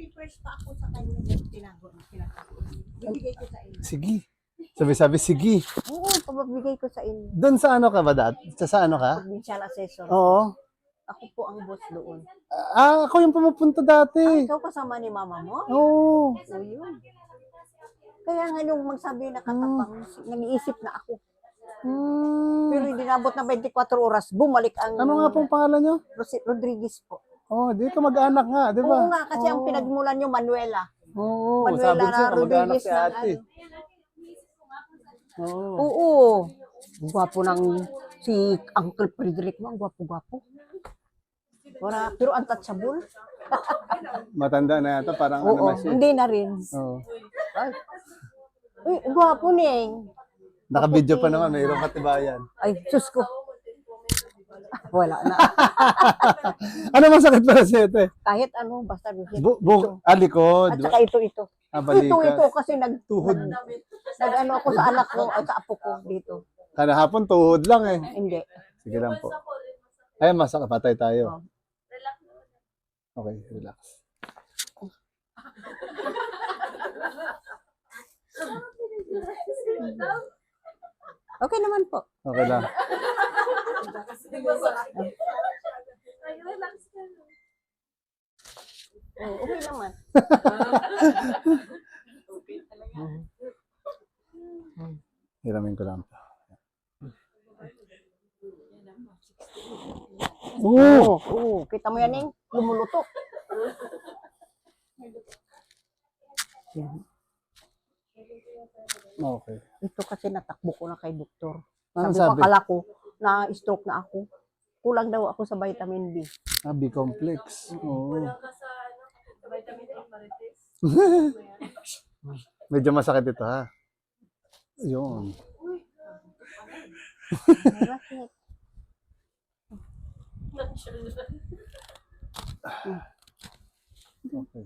papers pa ako sa kanya yung tinago na tinatapos. Bibigay ko sa inyo. Sige. Sabi-sabi, sige. Oo, papabigay ko sa inyo. Doon sa ano ka ba, dat? Sa, sa ano ka? Provincial assessor. Oo. Ako po ang boss doon. Ah, ako yung pumupunta dati. Ikaw kasama ni mama mo? Oo. O yun. Kaya nga nung magsabi na katapang, nag-iisip na ako. Hmm. Pero hindi nabot na 24 oras, bumalik ang Ano nga pong pangalan nyo? Rodriguez po. Oh, di ka mag-anak nga, di ba? Oo nga, kasi ang pinagmulan nyo, Manuela. Oo, Manuela sabi na siya, mag-anak Rodriguez si na ate. ano. Oo. Oo. Gwapo ng si Uncle Frederick mo, ang gwapo-gwapo. Wala, pero untouchable. Matanda na yata, parang ano Oo, na siya. hindi na rin. Oo. Ay, Uy, gwapo ning. Naka-video pa naman, mayroong katibayan. Ay, sus ko. Wala na. ano masakit para sa ito eh? Kahit ano, basta ito. Bu bu ah, likod. At saka ito, ito. Ah, Ito, ito kasi nag, Tuhod. nag ano ako sa anak ko at sa apo ko dito. Kanahapon, tuhod lang eh. Hindi. Sige lang po. Ay, masakit. Patay tayo. Oh. Okay, relax. Okay naman po. Okay lang. Oo, okay naman. Hiramin ko lang. Oo. Oo, oo. Kita mo yan, Ning? Lumulutok. Yan. Okay. Ito kasi natakbo ko na kay doktor. Ano Sabi, sabi? ko, akala ko na stroke na ako. Kulang daw ako sa vitamin B. Ah, B-complex. Oo. Medyo masakit ito ha. Yun. Bakit? Okay.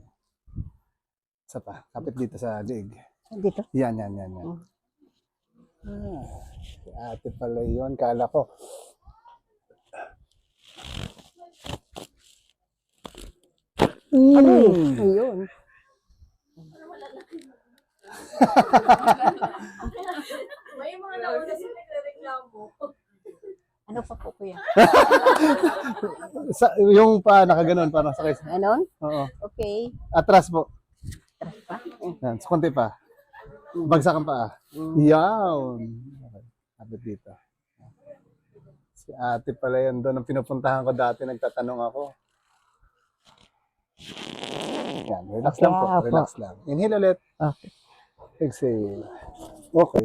Isa pa. Kapit dito sa lig. Dito. Yan, yan, yan, yan. Ah, si ate pala yun. Kala ko. Ano Mm. Ayun. May mga nauna sila nagreklamo. Ano pa po kuya? Sa, yung pa nakaganon parang sakay. sa- Ganon? Oo. Okay. Atras po. Tras pa? Yan, sa konti pa. Bagsak ang paa. Yan. Okay. Dito. Si ate pala yun doon. Ang pinupuntahan ko dati, nagtatanong ako. Yan, relax lang po. Okay, apo. Relax lang. Inhale ulit. Okay. Exhale. Okay.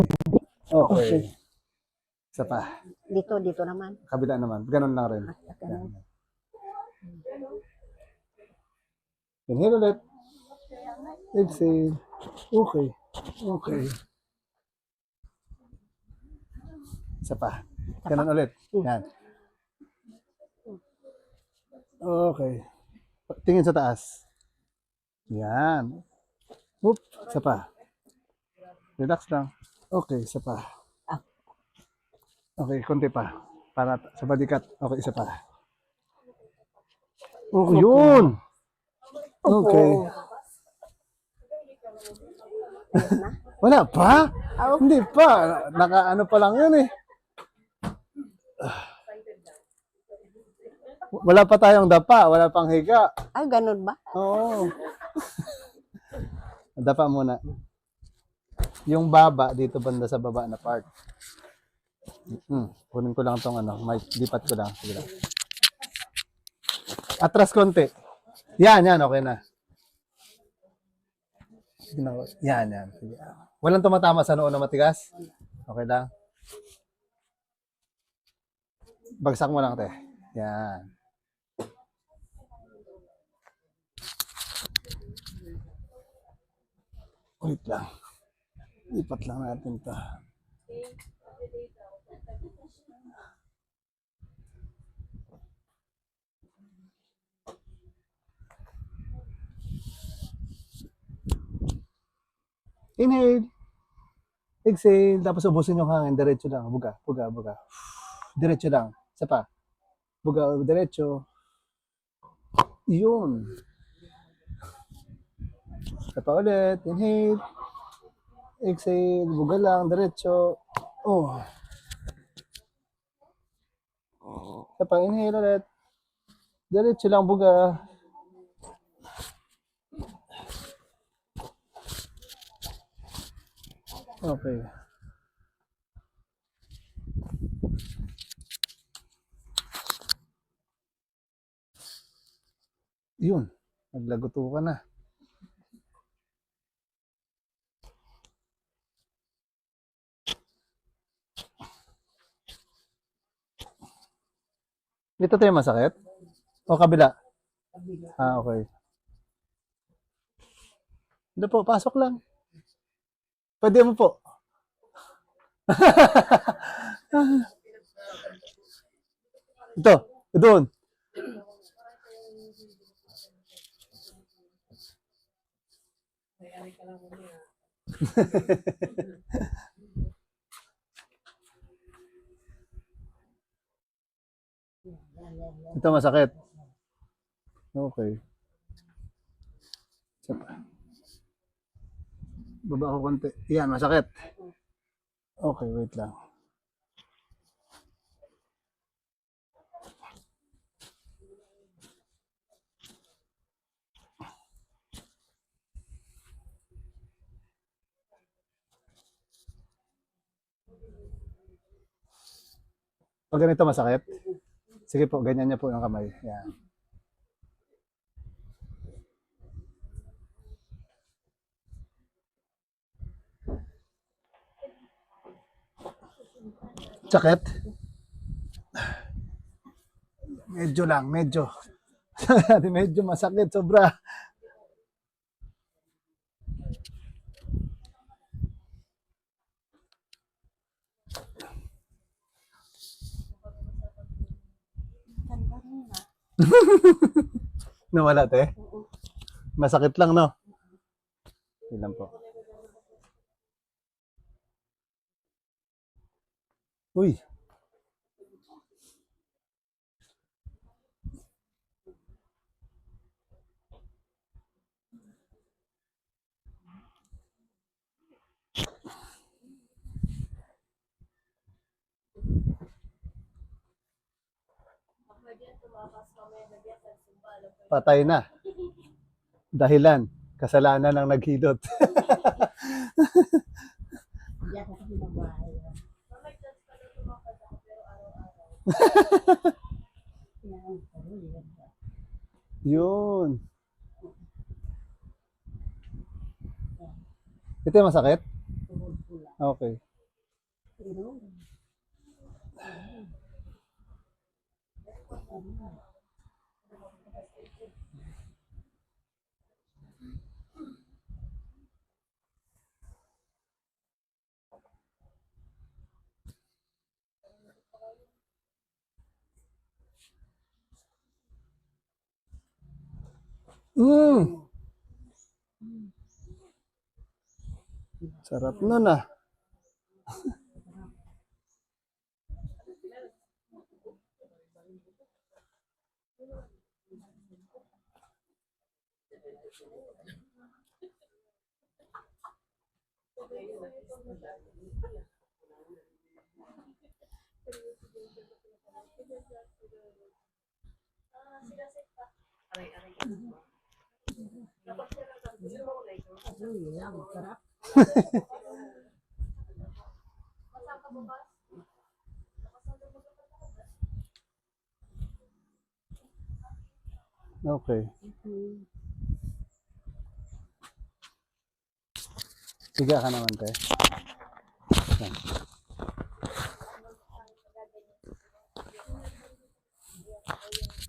Okay. Okay. Isa pa. Dito, dito naman. Kabila naman. Ganun lang rin. Ganon. Yan. Inhale ulit. Exhale. Okay. Okay. Isa pa. Ganun ulit. Yan. Okay. Tingin sa taas. Yan. Oop. Isa pa. Relax lang. Okay, isa pa. Ah. Okay, konti pa. Para sa balikat. Okay, isa pa. Oh, yun! Okay. Wala pa? Oh. Hindi pa. Naka ano pa lang yun eh. Wala pa tayong dapa. Wala pang higa. Ay, ganun ba? Oo. dapa muna. Yung baba, dito banda sa baba na part. Hmm. Kunin ko lang tong ano. May lipat ko lang. Sige lang. Atras konti. Yan, yan. Okay na. Yan, yan. Sige. Walang tumatama sa noo na matigas? Okay lang. Bagsak mo lang, te. Yan. Wait lang. Lipat lang natin to. Inhale. Exhale. Tapos ubusin yung hangin. Diretso lang. Buga, buga, buga. Diretso lang. Isa pa. Buga, diretso. Yun. Isa pa ulit. Inhale. Exhale. Buga lang. Diretso. Oh. Isa pa. Inhale ulit. Diretso lang buga. Okay. Yun. Naglaguto ka na. Dito tayo masakit? O kabila? Ah, okay. Hindi po, pasok lang. Pwede mo po. Ito, doon. Ito masakit. Okay. Pa. Baba ko konti. Yan, masakit. Okay, wait lang. Pag ganito masakit? Sige po, ganyan niya po yung kamay. Yan. Sakit? Medyo lang, medyo. medyo masakit, sobra. Nawala, te? Masakit lang, no? Ilan po? Uy. Patay na. Dahilan, kasalanan ng naghilot. Yun. Ito yung masakit? Okay. Mm. Sarap nun ah. Okay. Siga ka naman, te. Yan.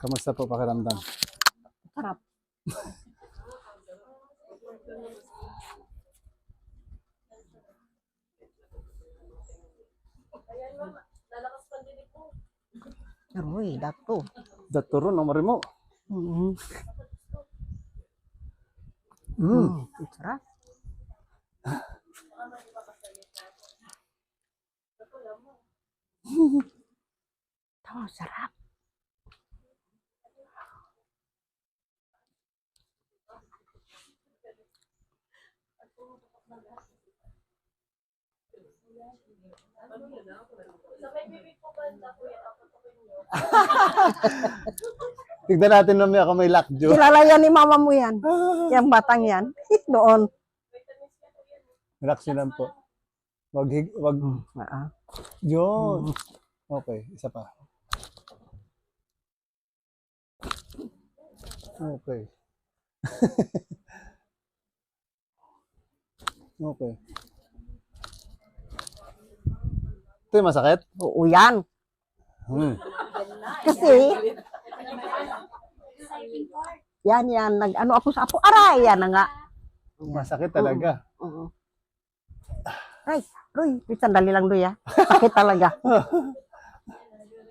Kamusta po pakiramdam? Sarap. Ayan, ma'am. Lalakas pa din po. Uy, dato. Daturo, nomor mo. Mm. Mm. Mm. Sarap. Ito, sarap. Sa may bibig banda po yan, ako niyo. Tignan natin mamaya kung may lockjaw. Kilala yan ni mama mo yan. Yung batang yan. Noon. Relax nyo lang po. Wag, hig- wag, Ah, yun. Okay, isa pa. Okay. okay. Ito yung masakit? Oo yan. Hmm. Kasi, yan yan, nag ano ako sa apo, aray, yan na nga. Masakit talaga. Oo. Ay, Roy, sandali lang Roy ah. Sakit talaga.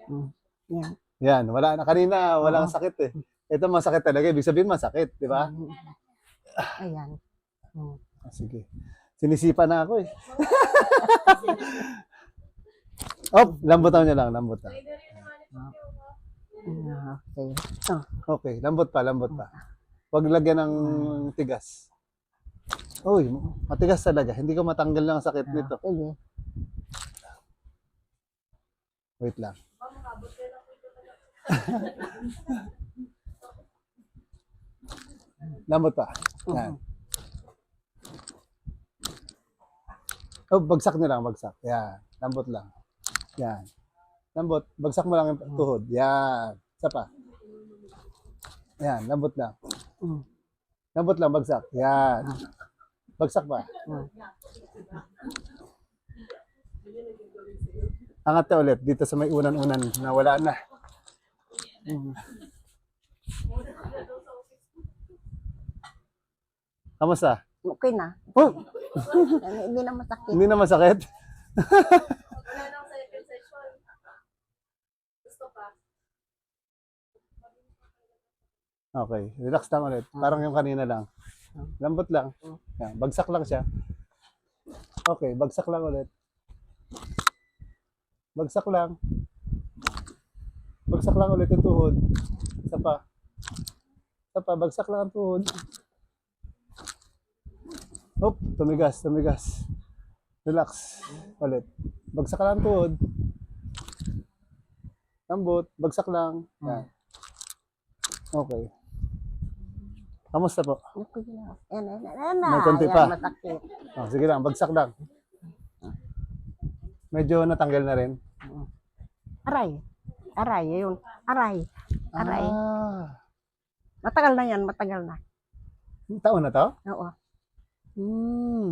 Mm, yan. Yan, wala na. Kanina, walang sakit eh. Ito masakit talaga. Ibig sabihin masakit, di ba? Mm. Ayan. Mm. Ah, sige. Sinisipa na ako eh. oh, lambutan niya lang, lambot lang. Ah, Okay. Oh, Okay, lambot pa, lambot pa. Huwag lagyan ng tigas. Uy, matigas talaga. Hindi ko matanggal ng sakit nito. sige. Wait lang. lambot pa. Yan. Oh, bagsak niyo lang, bagsak. Yan. Lambot lang. Yan. Lambot. Bagsak mo lang yung tuhod. Yan. Isa pa. Yan. Lambot lang. Mm. Lambot lang, bagsak. Yan. Bagsak pa. Angat ka ulit dito sa may unan-unan na wala na. Kamusta? Okay na. Oh, Hindi na masakit. hindi na masakit? Okay, relax lang ulit. Parang yung kanina lang. Lambot lang. Yan, bagsak lang siya. Okay, bagsak lang ulit. Bagsak lang. Bagsak lang ulit yung tuhod. Isa pa. Isa pa, bagsak lang ang tuhod. Hop, tumigas, tumigas. Relax. Ulit. Bagsak lang ang tuhod. Lambot, bagsak lang. Yan. Okay. Kamusta po? Okay na. Yan, yan, yan, yan na. May konti pa. Masakit. Oh, sige lang, bagsak lang. Medyo natanggal na rin. Aray. Aray, yun. Aray. Aray. Ah, Matagal na yan, matagal na. taon na to? Oo. Hmm.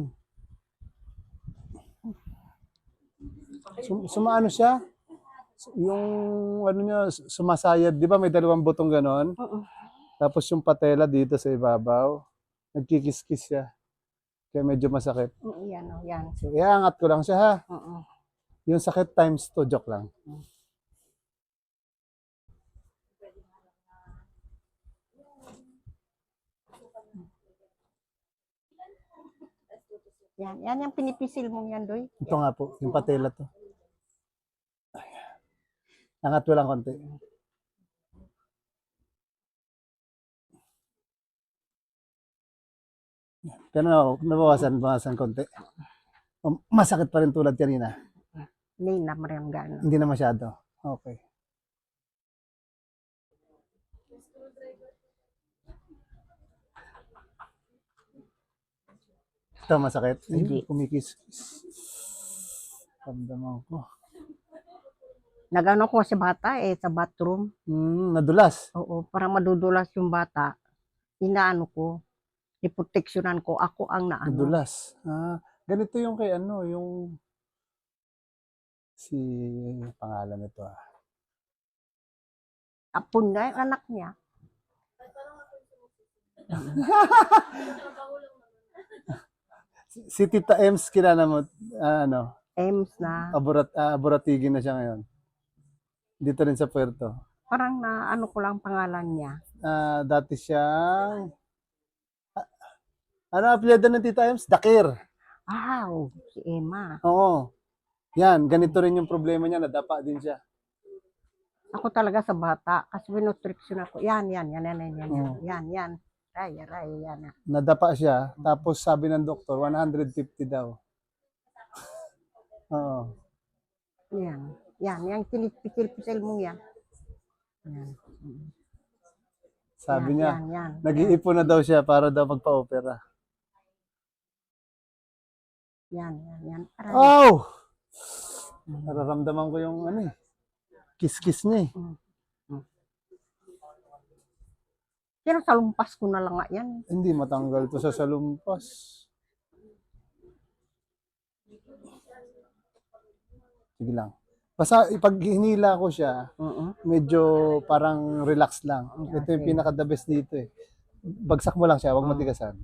Sum sumaano siya? Yung ano niya, sumasayad, di ba may dalawang butong ganon? Oo. Tapos yung patela dito sa ibabaw, nagkikis-kis siya. Kaya medyo masakit. Oo, Yan, oh, yan. So, iangat ko lang siya ha. Oo. Yung sakit times 2, joke lang. Yan, yan yung pinipisil mong yan, Doy. Ito nga po, yung patela to. Ayan. Angat ko lang konti. Pero na, nabawasan, bawasan konti. O, Masakit pa rin tulad kanina. Hindi na marang gano'n. Hindi na masyado. Okay. Ito masakit. Hindi. Kumikis. Ramdaman ko. Nagano ko sa bata eh, sa bathroom. Hmm, nadulas. Oo, para madudulas yung bata. Inaano ko, iproteksyonan ko. Ako ang naano. Nadulas. Ah, ganito yung kay ano, yung si pangalan nito ah. Apon na yung anak niya. Si, si Tita Ems kilala mo ah, ano, Ems na. aburat ah, aburatigi na siya ngayon. Dito rin sa Puerto. Parang na ano ko lang pangalan niya. Ah, dati siyang ah, ano apelyido ng Tita Ems? Dakir. Ah, oh, si Emma. Oo. Yan, ganito rin yung problema niya, nadapa din siya. Ako talaga sa bata, kasi binutriksyon ako. Yan, yan, yan, yan, yan, yan, Oo. yan, yan. Aray, aray, yan na. nadapa siya, tapos sabi ng doktor, 150 daw. Oo. Yan. Yan, yung tinipisil-pisil mo yan. Yan. Sabi yan, niya, Yan, yan. nag-iipon na daw siya para daw magpa-opera. Yan, yan, yan. Aray. Oh! Nararamdaman ko yung ano eh. Kiss-kiss niya eh. Pero sa lumpas ko na lang nga yan. Hindi matanggal to sa salumpas. Sige lang. Basta pag hinila ko siya, Oo. medyo parang relax lang. Ito yung Okay. pinaka the best dito eh. Bagsak mo lang siya, wag matigasan.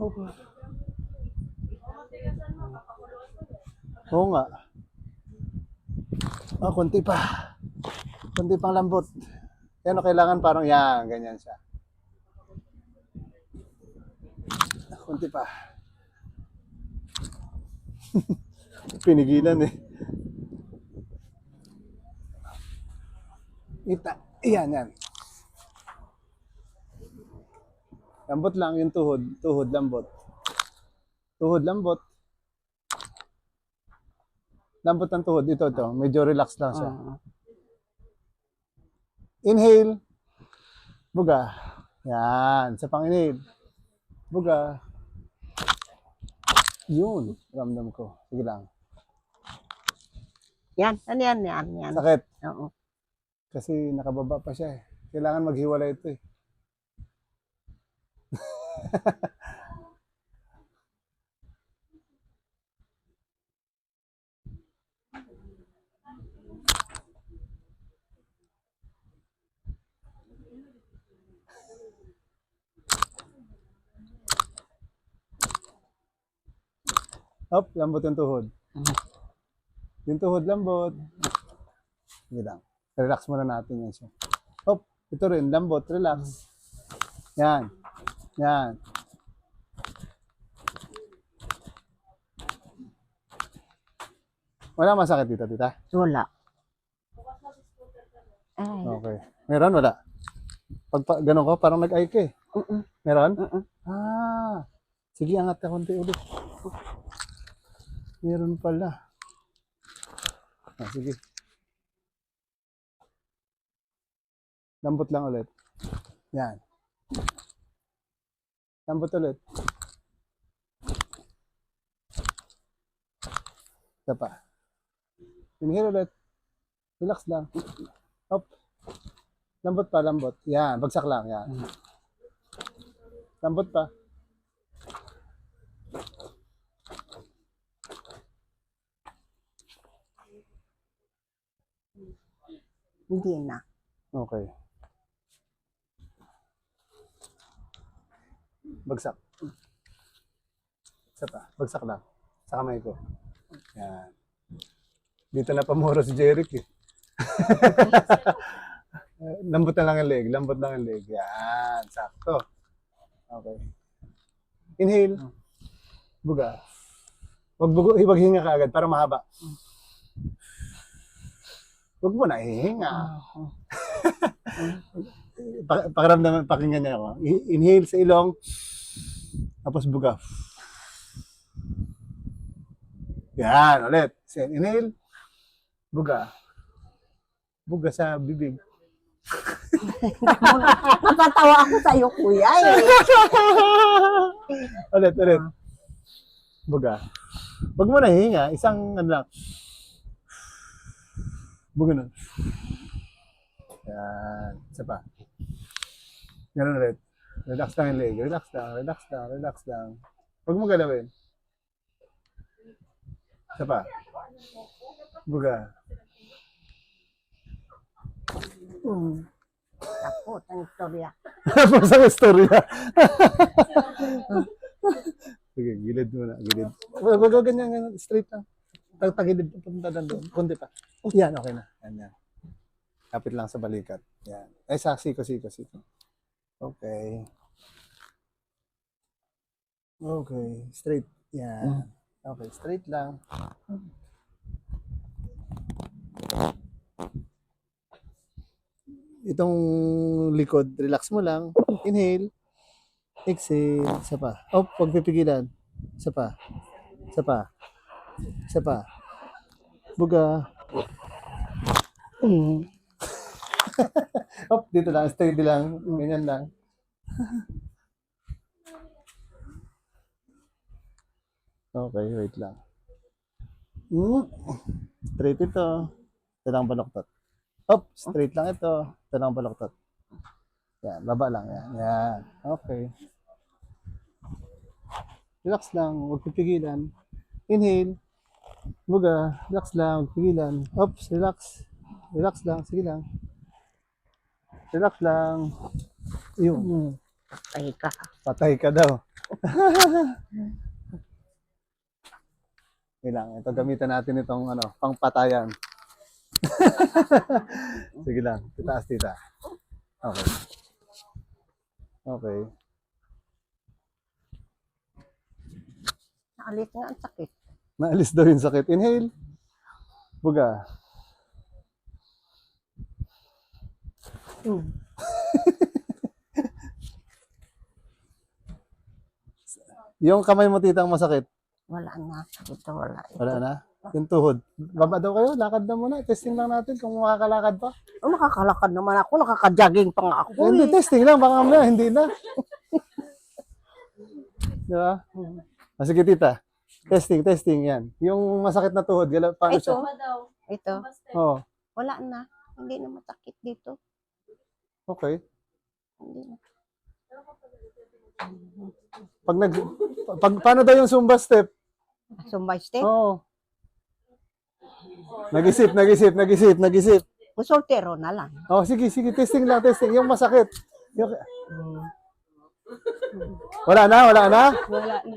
Okay. Oo nga. Ah, konti pa. Konti pang lambot. Yan o, kailangan parang yan, ganyan siya. Konti pa. Pinigilan eh. Ita. Yan, yan. Lambot lang yung tuhod. Tuhod, lambot. Tuhod, lambot. Lambot ng tuhod. Ito, ito. Medyo relax lang siya. Oo. Inhale. Buga. Yan. Sa pang inhale. Buga. Yun. Ramdam ko. Sige lang. Yan, ano yan, yan, yan. Sakit. Oo. Kasi nakababa pa siya eh. Kailangan maghiwalay ito eh. Up, lambot yung tuhod. Yung tuhod lambot. Sige lang. Relax muna natin yan siya. Hop, ito rin, lambot, relax. Yan. Yan. Wala masakit dito, tita? Wala. Ay. Okay. Meron, wala? Pag pa, ganun ko, parang nag-ay ka eh. Mm-mm. Meron? Mm-mm. Ah. Sige, angat ka konti ulit. Meron pala. Ah, sige. Lambot lang ulit. Yan. Lambot ulit. Isa pa. Inhale ulit. Relax lang. Up. Lambot pa, lambot. Yan, bagsak lang. Yan. Lambot pa. Hindi na. Okay. Bagsak. Isa pa. Bagsak lang. Sa kamay ko. Yan. Dito na pamuro si Jeric eh. Lambot na lang ang leg. Lambot lang ang leg. Yan. Sakto. Okay. Inhale. Buga. Wag bugo, wag hinga ka agad para mahaba. Wag mo na ihinga. Pa- pakiramdaman, pakinggan niya ako. Inhale sa ilong, tapos buga. Yan, ulit. Inhale, buga. Buga sa bibig. Natatawa ako sa iyo, kuya. Eh. ulit, ulit. Buga. Wag mo na isang ano lang. Buga na. Yan. Isa pa. Ganun ulit. Relax lang yung leg. Relax lang, relax lang, relax lang. Huwag mo galawin. Isa pa. Buga. Mm. Ako, ang istorya. Tapos ang istorya. Sige, gilid muna, gilid. Wag wag wag, ganyan, ganyan, straight lang. Tag tagilid, punta doon, konti pa. Yan, okay na. Yan, yan. Kapit lang sa balikat. Yan. Ay, sa siko, siko, siko. Okay. Okay, straight. Yan. Okay, straight lang. Itong likod, relax mo lang. Inhale. Exhale. Isa pa. Oh, pag pipigilan. Isa pa. Isa pa. Isa pa. Buga. Mm. oh, dito lang. Steady lang. Ganyan lang. Okay, wait lang. Mm. Straight ito. Ito lang baloktot. Up, straight lang ito. Ito lang baloktot. Yan, baba lang. Yan, yan. Okay. Relax lang. Huwag pipigilan. Inhale. Buga. Relax lang. Huwag pigilan. Oops, relax. Relax lang. Sige lang. Relax lang. Yun. Hmm. Ay ka. Patay ka daw. Lang. Ito gamitan natin itong ano, pangpatayan. Sige lang. Titaas tita. Okay. Okay. Naalit nga ang sakit. Naalis daw yung sakit. Inhale. Buga. Hmm. Yung kamay mo titang masakit. Wala na. Ito wala. Ito. Wala na. Yung tuhod. Baba daw kayo. Lakad na muna. Testing lang natin kung makakalakad pa. Oh, nakakalakad naman ako. Nakaka-jogging pa nga ako. Eh, hindi, eh. testing lang. Baka mamaya, hindi na. Di ba? Ah, sige, tita. Testing, testing yan. Yung masakit na tuhod, gala, paano Ito. siya? Ito. Basta. Oo, Wala na. Hindi na masakit dito. Okay. Pag nag, pag, paano daw yung Zumba step? By step, Oo. Nag-isip, nag-isip, nag-isip, nag-isip. soltero na lang. Oh, sige, sige, testing lang, testing. Yung masakit. Yung... Wala na, wala na? Wala na.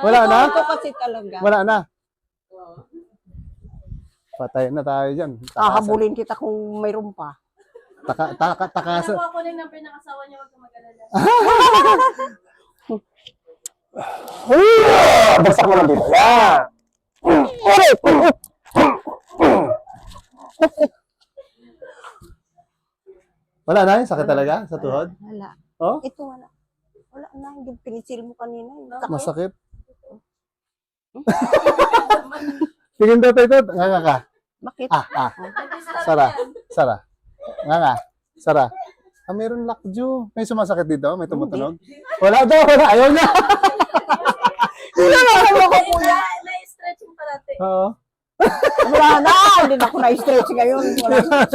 Wala na? Ito kasi talaga. Wala na. Patay na tayo dyan. Takasan. Kahabulin kita kung mayroon pa. Taka, taka, takasan. Nakuha ko na yung number ng asawa niya, huwag ka mag-alala. Basta mo lang dito. Yan. Wala na sakit talaga sa tuhod? Wala. Oh? Ito wala. Wala na. Hindi pinisil mo kanina. Sakit. Masakit? Tingin daw tayo, nga nga ka. Bakit? Ah, ah. Sara, Sara. Nga nga. Sara. Ah, meron lakju. May sumasakit dito? May tumutunog? Wala daw, wala. Ayaw na. Na- Na-stretching parati. Oo. Wala na. Hindi na ako na-stretch ngayon. Wala na.